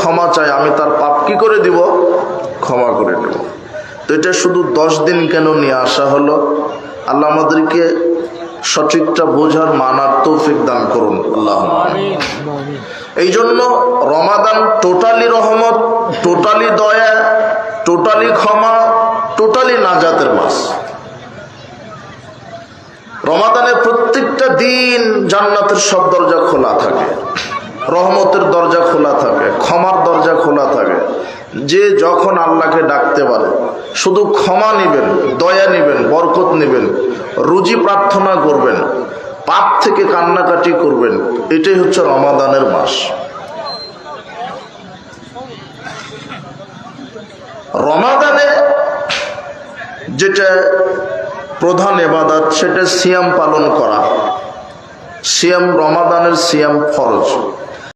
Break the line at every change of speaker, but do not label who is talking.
ক্ষমা চায় আমি তার পাপ কি করে দিব? ক্ষমা করে দেব তো এটা শুধু দশ দিন কেন নিয়ে আসা হলো? আল্লাহ আমাদেরকে সঠিকটা বোঝার মানার তৌফিক দান করুন, আল্লাহ। এই জন্য রমাদান টোটালি রহমত, টোটালি দয়া, টোটালি ক্ষমা, টোটালি নাজাতের মাস। রমাদানের প্রত্যেকটা দিন জান্নাতের সব দরজা খোলা থাকে। রহমতের দরজা খোলা থাকে ক্ষমার দরজা খোলা থাকে যে যখন আল্লাহকে ডাকতে পারে, শুধু ক্ষমা নেবেন, দয়া নেবেন, বরকত নেবেন, রুজি প্রার্থনা করবেন, পাপ থেকে কান্নাকাটি করবেন, এটাই হচ্ছে রমাদানের মাস। রমাদানে যেটা প্রধান এবাদাত, সেটা সিয়াম পালন করা। সিয়াম, রমাদানের সিয়াম ফরজ।